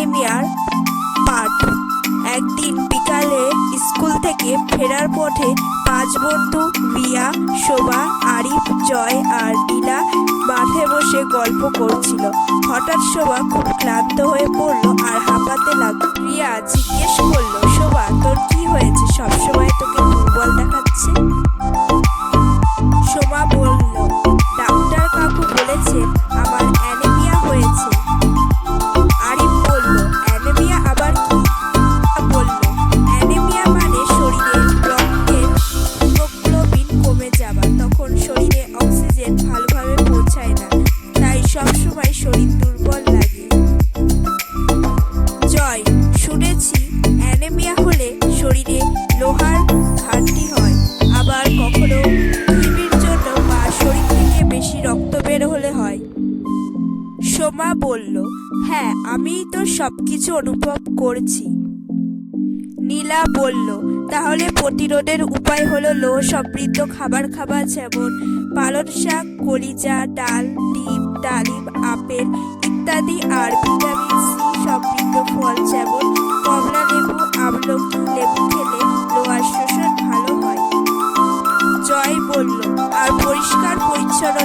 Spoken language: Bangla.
প্রিমিয়ার পাঠ। একদিন বিকালে স্কুল থেকে ফেরার পথে পাঁচ বন্ধু বিয়া শোভা, আরিফ, জয় আর ডিলা মাঠে বসে গল্প করছিল। হঠাৎ শোভা খুব ক্লান্ত হয়ে পড়ল আর হাঁপাতে লাগল। রিয়া জিজ্ঞেস করল, শোভা, তোর কি হয়েছে? সবসময় তোকে দুর্বল দেখাচ্ছে? শোভা বলল শরীর দুর্বল লাগে। জয়, শুনেছি অ্যানেমিয়া হলে শরীরে লোহার ঘাটতি হয়। আবার কখনো পৃথিবীর জন্য বা শরীর থেকে বেশি রক্ত বের হলে হয়। সোমা বলল হ্যাঁ আমি তো সব কিছু অনুভব করছি। নীলা বলল, তাহলে প্রতিরোধের উপায় হলো লোহ সমৃদ্ধ খাবার খাওয়া যেমন পালন শাক, কলিজা, ডাল, ডিম, ডালিম, আপেল ইত্যাদি আর ভিটামিন সি সমৃদ্ধ ফল যেমন কমলা লেবু, আমলকি, লেবু খেলে লোহার শোষণ ভালো হয়। জয় বলল, আর পরিষ্কার পরিচ্ছন্ন